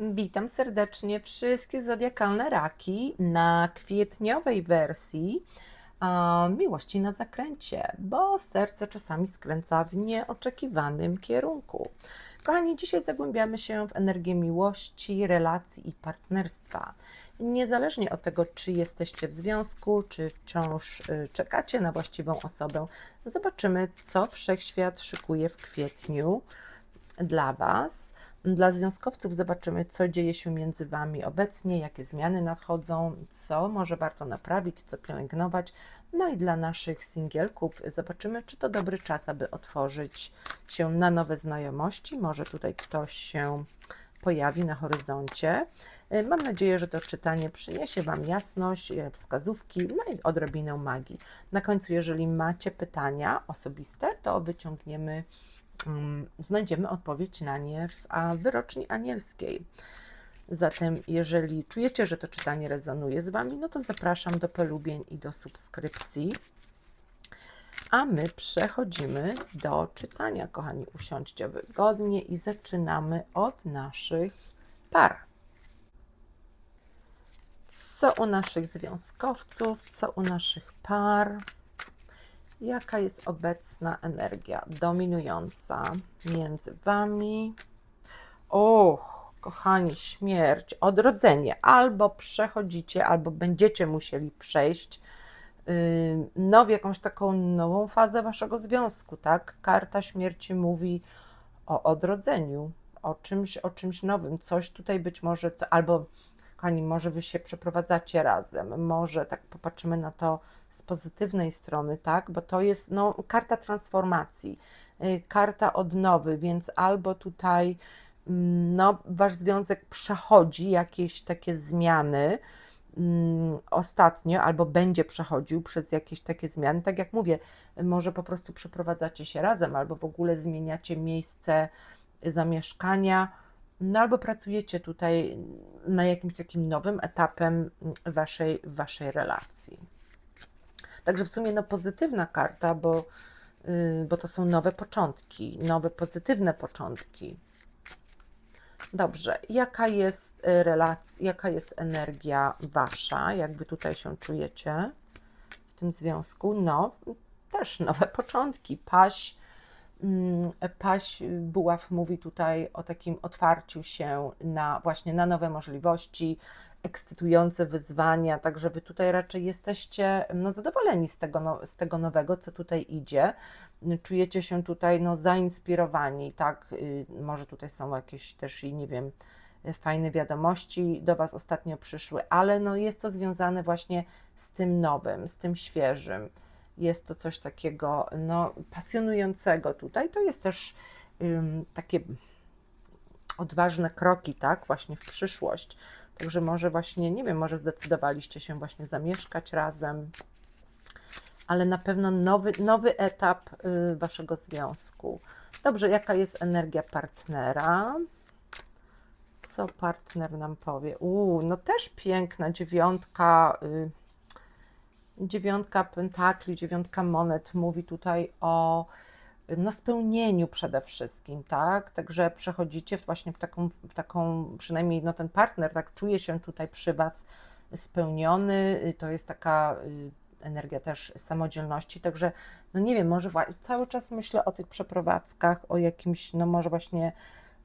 Witam serdecznie wszystkie zodiakalne raki na kwietniowej wersji a, miłości na zakręcie, bo serce czasami skręca w nieoczekiwanym kierunku. Kochani, dzisiaj zagłębiamy się w energię miłości, relacji i partnerstwa. Niezależnie od tego, czy jesteście w związku, czy wciąż y, czekacie na właściwą osobę, zobaczymy, co wszechświat szykuje w kwietniu dla Was. Dla związkowców zobaczymy, co dzieje się między Wami obecnie, jakie zmiany nadchodzą, co może warto naprawić, co pielęgnować. No i dla naszych singielków zobaczymy, czy to dobry czas, aby otworzyć się na nowe znajomości. Może tutaj ktoś się pojawi na horyzoncie. Mam nadzieję, że to czytanie przyniesie Wam jasność, e, wskazówki, no i odrobinę magii. Na końcu, jeżeli macie pytania osobiste, to wyciągniemy znajdziemy odpowiedź na nie w a, wyroczni anielskiej. Zatem, jeżeli czujecie, że to czytanie rezonuje z Wami, no to zapraszam do polubień i do subskrypcji. A my przechodzimy do czytania, kochani. Usiądźcie wygodnie i zaczynamy od naszych par. Co u naszych związkowców, co u naszych par? Jaka jest obecna energia dominująca między Wami? Och, kochani, śmierć, odrodzenie. Albo przechodzicie, albo będziecie musieli przejść no, w jakąś taką nową fazę Waszego związku, tak? Karta śmierci mówi o odrodzeniu, o czymś, o czymś nowym. Coś tutaj być może, co, albo kochani, może Wy się przeprowadzacie razem, może tak popatrzymy na to z pozytywnej strony, tak? Bo to jest no, karta transformacji, y, karta odnowy, więc albo tutaj mm, no, Wasz związek przechodzi jakieś takie zmiany mm, ostatnio, albo będzie przechodził przez jakieś takie zmiany. Tak jak mówię, może po prostu przeprowadzacie się razem, albo w ogóle zmieniacie miejsce zamieszkania no albo pracujecie tutaj na jakimś takim nowym etapem waszej, waszej relacji. Także w sumie no, pozytywna karta, bo, yy, bo to są nowe początki, nowe pozytywne początki. Dobrze, jaka jest relacja, jaka jest energia wasza, jak wy tutaj się czujecie w tym związku? No, też nowe początki, paść Mm, Paś Buław mówi tutaj o takim otwarciu się na właśnie na nowe możliwości, ekscytujące wyzwania, także Wy tutaj raczej jesteście no, zadowoleni z tego, no, z tego nowego, co tutaj idzie. Czujecie się tutaj no, zainspirowani, tak? Y, Może tutaj są jakieś też i nie wiem, fajne wiadomości do Was ostatnio przyszły, ale no, jest to związane właśnie z tym nowym, z tym świeżym jest to coś takiego no, pasjonującego tutaj. To jest też ym, takie odważne kroki, tak, właśnie w przyszłość. Także może właśnie, nie wiem, może zdecydowaliście się właśnie zamieszkać razem, ale na pewno nowy, nowy etap y, waszego związku. Dobrze, jaka jest energia partnera? Co partner nam powie? Uuu, no też piękna dziewiątka. Y, dziewiątka pentakli, dziewiątka monet mówi tutaj o no, spełnieniu przede wszystkim, tak? Także przechodzicie właśnie w taką, w taką, przynajmniej no, ten partner tak czuje się tutaj przy Was spełniony, to jest taka y, energia też samodzielności, także no nie wiem, może cały czas myślę o tych przeprowadzkach, o jakimś, no może właśnie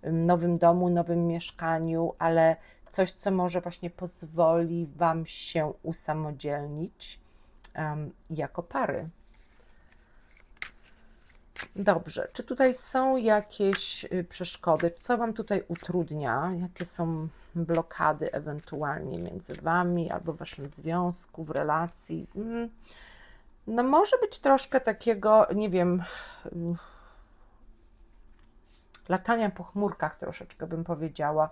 nowym domu, nowym mieszkaniu, ale coś, co może właśnie pozwoli Wam się usamodzielnić um, jako pary. Dobrze, czy tutaj są jakieś y, przeszkody? Co Wam tutaj utrudnia? Jakie są blokady ewentualnie między Wami albo Waszym związku, w relacji? Mm, no, może być troszkę takiego, nie wiem, y, latania po chmurkach, troszeczkę bym powiedziała.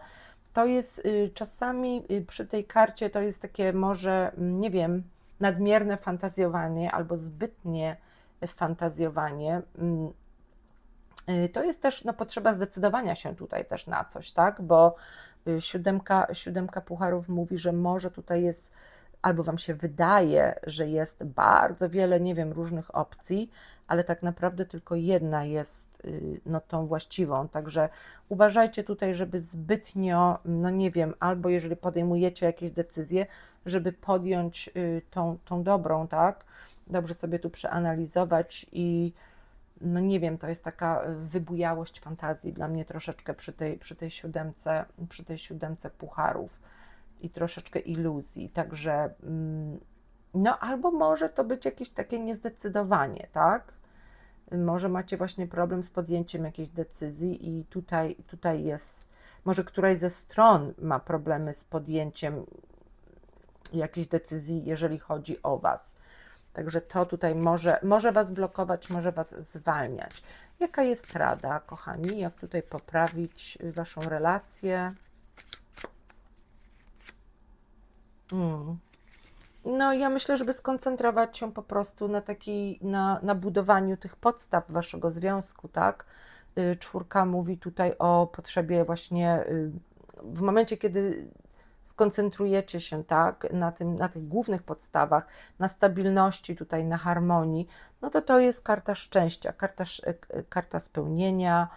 To jest y, czasami przy tej karcie, to jest takie może, mm, nie wiem, nadmierne fantazjowanie albo zbytnie fantazjowanie, mm, y, to jest też no, potrzeba zdecydowania się tutaj też na coś, tak? Bo y, siódemka, siódemka pucharów mówi, że może tutaj jest, albo Wam się wydaje, że jest bardzo wiele, nie wiem, różnych opcji, ale tak naprawdę tylko jedna jest y, no, tą właściwą. Także uważajcie tutaj, żeby zbytnio, no nie wiem, albo jeżeli podejmujecie jakieś decyzje, żeby podjąć y, tą, tą dobrą, tak? Dobrze sobie tu przeanalizować i no nie wiem, to jest taka wybujałość fantazji dla mnie troszeczkę przy tej, przy tej siódemce, przy tej siódemce pucharów i troszeczkę iluzji. Także mm, no albo może to być jakieś takie niezdecydowanie, tak? Może macie właśnie problem z podjęciem jakiejś decyzji i tutaj, tutaj jest, może któraś ze stron ma problemy z podjęciem jakiejś decyzji, jeżeli chodzi o Was. Także to tutaj może, może Was blokować, może Was zwalniać. Jaka jest rada, kochani? Jak tutaj poprawić Waszą relację? Hmm. No, ja myślę, żeby skoncentrować się po prostu na takiej, na, na budowaniu tych podstaw waszego związku, tak? Y, czwórka mówi tutaj o potrzebie właśnie y, w momencie, kiedy skoncentrujecie się tak na, tym, na tych głównych podstawach, na stabilności, tutaj na harmonii, no to to jest karta szczęścia, karta, karta spełnienia,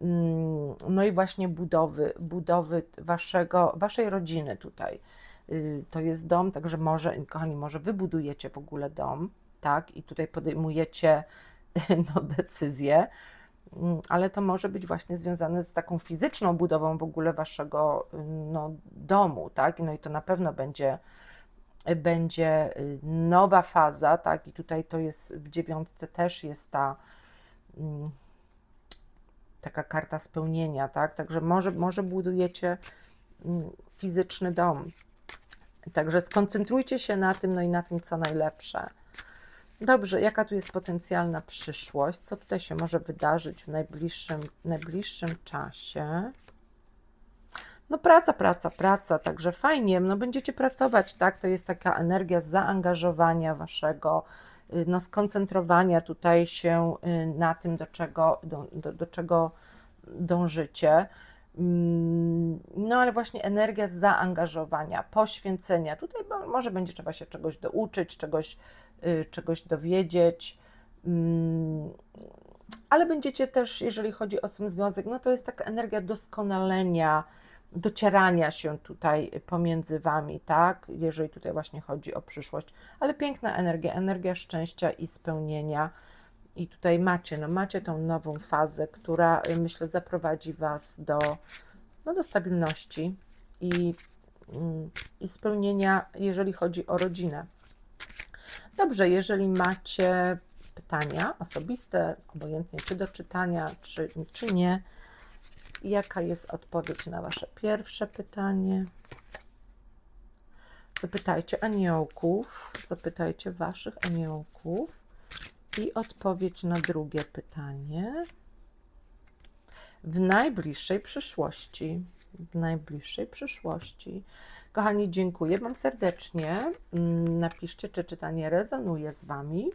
mm, no i właśnie budowy, budowy waszego, waszej rodziny tutaj. Y, to jest dom, także może, kochani, może wybudujecie w ogóle dom, tak, i tutaj podejmujecie no, decyzję, mm, ale to może być właśnie związane z taką fizyczną budową w ogóle waszego no, domu, tak, no i to na pewno będzie będzie y, nowa faza, tak, i tutaj to jest w dziewiątce też jest ta mm, taka karta spełnienia, tak, także może, może budujecie mm, fizyczny dom, Także skoncentrujcie się na tym, no i na tym, co najlepsze. Dobrze, jaka tu jest potencjalna przyszłość? Co tutaj się może wydarzyć w najbliższym, najbliższym czasie? No praca, praca, praca, także fajnie, no będziecie pracować, tak? To jest taka energia zaangażowania waszego, y, no skoncentrowania tutaj się y, na tym, do czego, do, do, do czego dążycie. Mm, no ale właśnie energia zaangażowania, poświęcenia. Tutaj może będzie trzeba się czegoś douczyć, czegoś, y, czegoś dowiedzieć. Mm, ale będziecie też, jeżeli chodzi o sam związek, no to jest taka energia doskonalenia, docierania się tutaj pomiędzy wami, tak? Jeżeli tutaj właśnie chodzi o przyszłość, ale piękna energia, energia szczęścia i spełnienia i tutaj macie, no macie tą nową fazę, która y, myślę zaprowadzi Was do, no, do stabilności i, mm, i spełnienia, jeżeli chodzi o rodzinę. Dobrze, jeżeli macie pytania osobiste, obojętnie czy do czytania, czy, czy nie, jaka jest odpowiedź na Wasze pierwsze pytanie? Zapytajcie aniołków, zapytajcie Waszych aniołków. I odpowiedź na drugie pytanie. W najbliższej przyszłości. W najbliższej przyszłości. Kochani, dziękuję Wam serdecznie. Mm, napiszcie, czy czytanie rezonuje z Wami.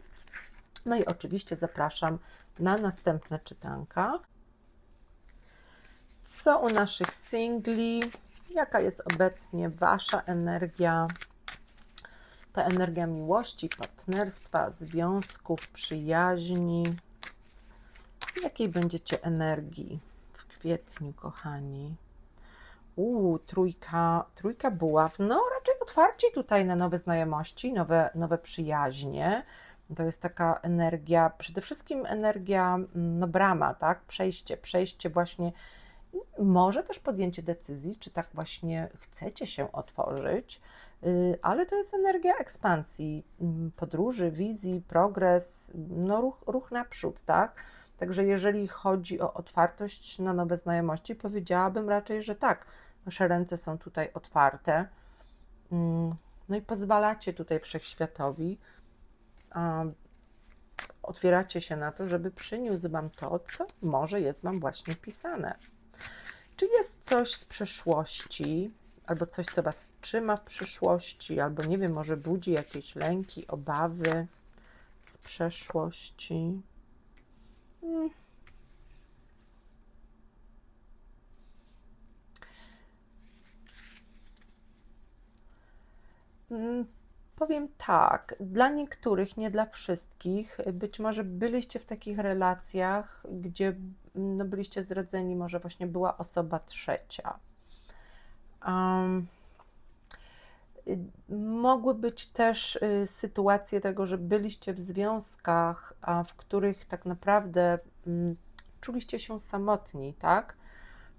No i oczywiście zapraszam na następne czytanka. Co u naszych singli? Jaka jest obecnie Wasza energia? Ta energia miłości, partnerstwa, związków, przyjaźni. Jakiej będziecie energii w kwietniu, kochani? Uuu, trójka, trójka buław. No, raczej otwarci tutaj na nowe znajomości, nowe, nowe przyjaźnie. To jest taka energia, przede wszystkim energia, no brama, tak? Przejście, przejście właśnie, może też podjęcie decyzji, czy tak właśnie chcecie się otworzyć ale to jest energia ekspansji, mm, podróży, wizji, progres, no ruch, ruch naprzód, tak? Także jeżeli chodzi o otwartość na nowe znajomości, powiedziałabym raczej, że tak, wasze ręce są tutaj otwarte. Mm, no i pozwalacie tutaj wszechświatowi, otwieracie się na to, żeby przyniósł Wam to, co może jest Wam właśnie pisane. Czy jest coś z przeszłości, albo coś, co Was trzyma w przyszłości, albo nie wiem, może budzi jakieś lęki, obawy z przeszłości. Hmm. Powiem tak, dla niektórych, nie dla wszystkich, być może byliście w takich relacjach, gdzie no, byliście zdradzeni, może właśnie była osoba trzecia. Um, mogły być też y, sytuacje tego, że byliście w związkach, a w których tak naprawdę mm, czuliście się samotni, tak?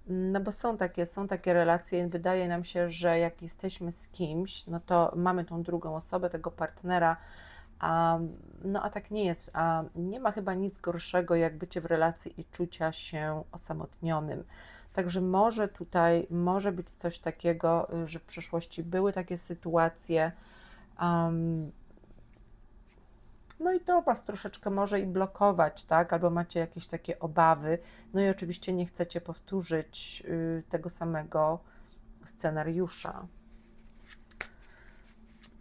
No bo są takie, są takie relacje, wydaje nam się, że jak jesteśmy z kimś, no to mamy tą drugą osobę, tego partnera, a, no a tak nie jest. A nie ma chyba nic gorszego, jak bycie w relacji i czucia się osamotnionym. Także może tutaj może być coś takiego, że w przeszłości były takie sytuacje. Um, no i to Was troszeczkę może i blokować, tak? Albo macie jakieś takie obawy. No i oczywiście nie chcecie powtórzyć y, tego samego scenariusza.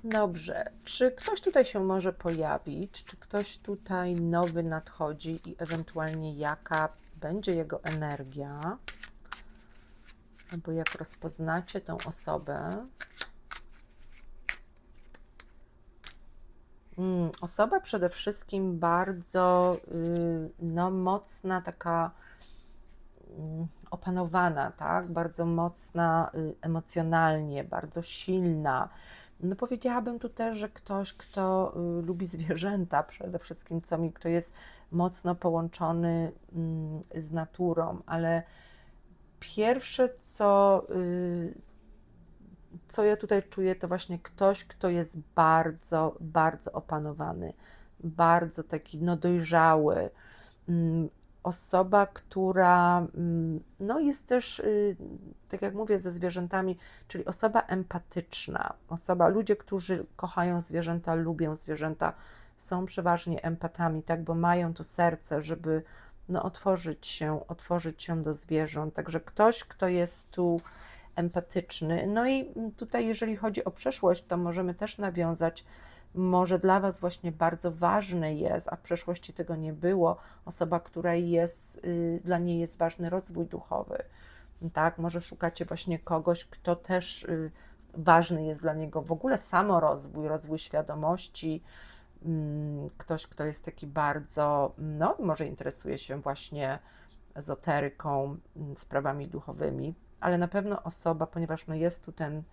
Dobrze. Czy ktoś tutaj się może pojawić? Czy ktoś tutaj nowy nadchodzi i ewentualnie jaka będzie jego energia? Albo jak rozpoznacie tą osobę? Mm, osoba przede wszystkim bardzo y, no, mocna, taka mm, opanowana, tak? Bardzo mocna y, emocjonalnie, bardzo silna. No powiedziałabym tu też, że ktoś, kto y, lubi zwierzęta przede wszystkim, co mi, kto jest mocno połączony mm, z naturą, ale pierwsze, co, co ja tutaj czuję, to właśnie ktoś, kto jest bardzo, bardzo opanowany, bardzo taki no, dojrzały. Mm, osoba, która mm, no, jest też, y, tak jak mówię, ze zwierzętami, czyli osoba empatyczna, osoba, ludzie, którzy kochają zwierzęta, lubią zwierzęta, są przeważnie empatami, tak, bo mają to serce, żeby no, otworzyć się, otworzyć się do zwierząt. Także ktoś, kto jest tu empatyczny. No i tutaj, jeżeli chodzi o przeszłość, to możemy też nawiązać. Może dla Was właśnie bardzo ważny jest, a w przeszłości tego nie było, osoba, która jest, y, dla niej jest ważny rozwój duchowy. Tak, może szukacie właśnie kogoś, kto też y, ważny jest dla niego w ogóle samorozwój, rozwój świadomości, ktoś, kto jest taki bardzo, no, może interesuje się właśnie ezoteryką, mm, sprawami duchowymi ale na pewno osoba, ponieważ no jest tu ten,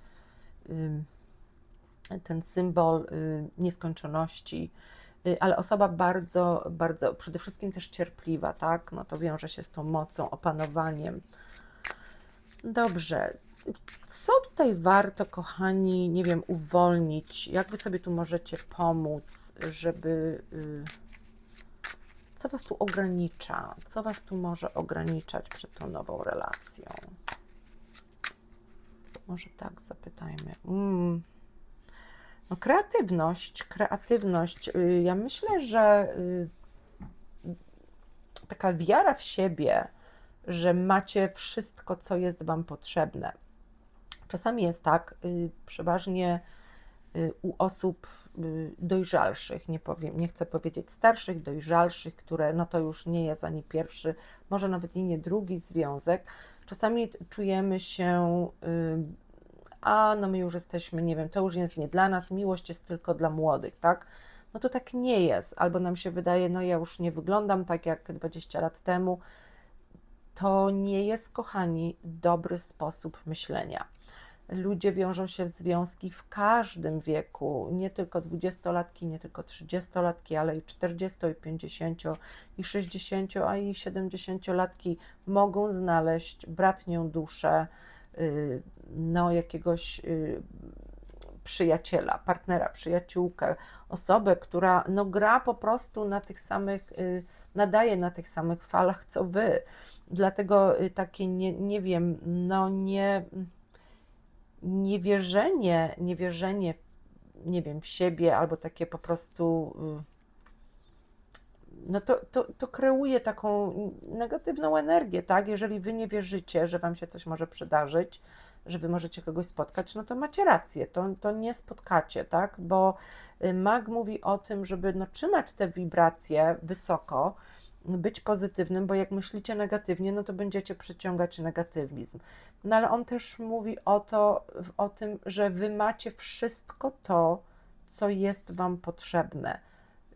ten symbol y, nieskończoności, y, ale osoba bardzo, bardzo, przede wszystkim też cierpliwa, tak? No to wiąże się z tą mocą, opanowaniem. Dobrze. Co tutaj warto, kochani, nie wiem, uwolnić? Jak wy sobie tu możecie pomóc, żeby. Y, co was tu ogranicza? Co was tu może ograniczać przed tą nową relacją? Może tak zapytajmy. Mm. No, kreatywność, kreatywność. Y, ja myślę, że y, taka wiara w siebie, że macie wszystko, co jest Wam potrzebne. Czasami jest tak, y, przeważnie u osób dojrzalszych, nie powiem, nie chcę powiedzieć starszych, dojrzalszych, które no to już nie jest ani pierwszy, może nawet i nie drugi związek. Czasami czujemy się a no my już jesteśmy, nie wiem, to już jest nie dla nas, miłość jest tylko dla młodych, tak? No to tak nie jest, albo nam się wydaje, no ja już nie wyglądam tak jak 20 lat temu. To nie jest, kochani, dobry sposób myślenia. Ludzie wiążą się w związki w każdym wieku, nie tylko dwudziestolatki, nie tylko trzydziestolatki, ale i 40, i 50, i 60, a i 70-latki mogą znaleźć bratnią duszę, Y, no, jakiegoś y, przyjaciela, partnera, przyjaciółkę, osobę, która no, gra po prostu na tych samych, y, nadaje na tych samych falach co wy. Dlatego takie, nie, nie wiem, no nie, niewierzenie, niewierzenie, nie wiem, w siebie albo takie po prostu no to, to, to kreuje taką negatywną energię, tak? Jeżeli wy nie wierzycie, że wam się coś może przydarzyć, że wy możecie kogoś spotkać, no to macie rację, to, to nie spotkacie, tak? Bo y, mag mówi o tym, żeby no, trzymać te wibracje wysoko, być pozytywnym, bo jak myślicie negatywnie, no to będziecie przyciągać negatywizm. No ale on też mówi o to, o tym, że wy macie wszystko to, co jest Wam potrzebne.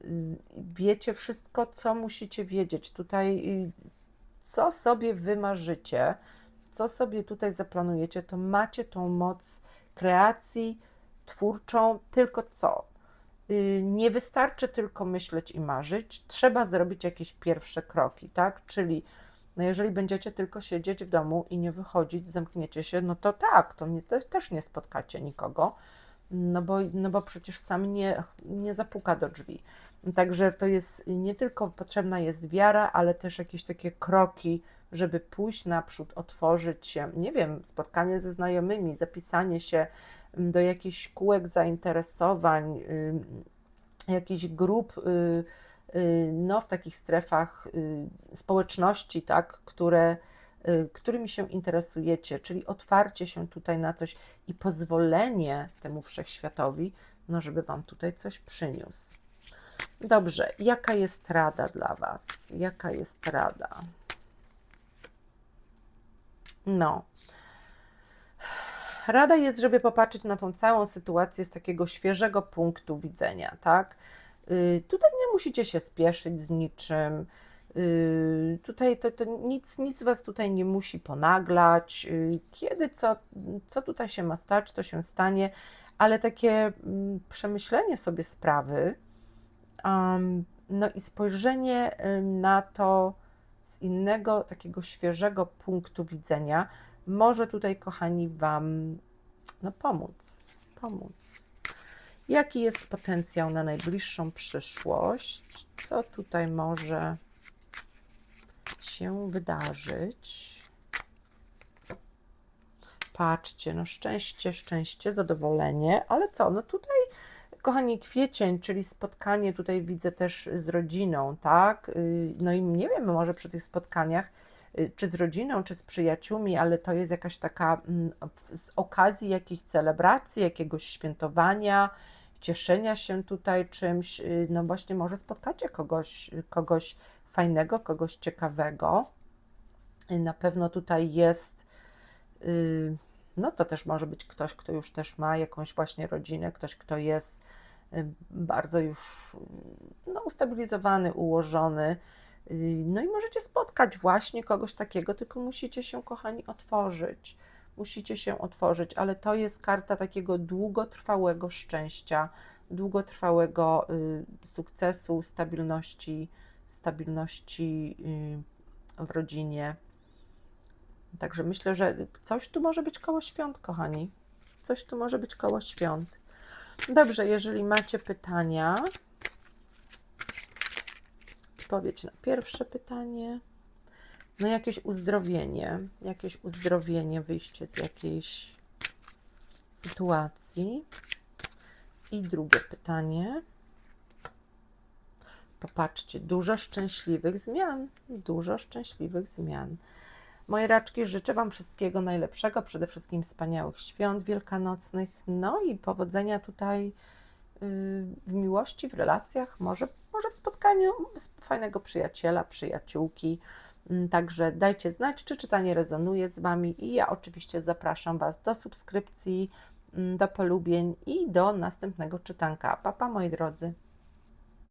Y, Wiecie wszystko, co musicie wiedzieć. Tutaj, y, co sobie wymarzycie, co sobie tutaj zaplanujecie, to macie tą moc kreacji twórczą, tylko co? Y, Nie wystarczy tylko myśleć i marzyć, trzeba zrobić jakieś pierwsze kroki, tak? Czyli no jeżeli będziecie tylko siedzieć w domu i nie wychodzić, zamkniecie się, no to tak, to nie, te, też nie spotkacie nikogo, no bo, no bo przecież sam nie, nie zapuka do drzwi. Także to jest nie tylko potrzebna jest wiara, ale też jakieś takie kroki, żeby pójść naprzód, otworzyć się, nie wiem, spotkanie ze znajomymi, zapisanie się do jakichś kółek zainteresowań, jakichś grup, y, y, no, w takich strefach y, społeczności, tak, które, którymi się interesujecie, czyli otwarcie się tutaj na coś i pozwolenie temu wszechświatowi, no, żeby Wam tutaj coś przyniósł. Dobrze, jaka jest rada dla Was? Jaka jest rada? No. Rada jest, żeby popatrzeć na tą całą sytuację z takiego świeżego punktu widzenia, tak? Y, Tutaj nie musicie się spieszyć z niczym. Y, Tutaj to, to nic, nic was tutaj nie musi ponaglać. Y, Kiedy co, co tutaj się ma stać, to się stanie, ale takie mm, przemyślenie sobie sprawy, um, no i spojrzenie na to z innego, takiego świeżego punktu widzenia, może tutaj, kochani, Wam no, pomóc. Pomóc. Jaki jest potencjał na najbliższą przyszłość? Co tutaj może się wydarzyć? Patrzcie, no szczęście, szczęście, zadowolenie, ale co, no tutaj, kochani, kwiecień, czyli spotkanie, tutaj widzę też z rodziną, tak? Y, No i nie wiem, może przy tych spotkaniach, czy z rodziną, czy z przyjaciółmi, ale to jest jakaś taka mm, z okazji jakiejś celebracji, jakiegoś świętowania, cieszenia się tutaj czymś, y, no właśnie może spotkacie kogoś, kogoś fajnego, kogoś ciekawego. Y, Na pewno tutaj jest, y, no to też może być ktoś, kto już też ma jakąś właśnie rodzinę, ktoś, kto jest y, bardzo już y, no, ustabilizowany, ułożony. Y, No i możecie spotkać właśnie kogoś takiego, tylko musicie się, kochani, otworzyć. Musicie się otworzyć, ale to jest karta takiego długotrwałego szczęścia, długotrwałego y, sukcesu, stabilności, stabilności y, w rodzinie. Także myślę, że coś tu może być koło świąt, kochani. Coś tu może być koło świąt. Dobrze, jeżeli macie pytania, odpowiedź na pierwsze pytanie. No jakieś uzdrowienie, jakieś uzdrowienie, wyjście z jakiejś sytuacji. I drugie pytanie. Popatrzcie, dużo szczęśliwych zmian, dużo szczęśliwych zmian. Moje raczki, życzę Wam wszystkiego najlepszego, przede wszystkim wspaniałych świąt wielkanocnych, no i powodzenia tutaj yy, w miłości, w relacjach, może, może w spotkaniu fajnego przyjaciela, przyjaciółki. Mm, Także dajcie znać, czy czytanie rezonuje z Wami i ja oczywiście zapraszam Was do subskrypcji, mm, do polubień i do następnego czytanka. Papa, moi drodzy.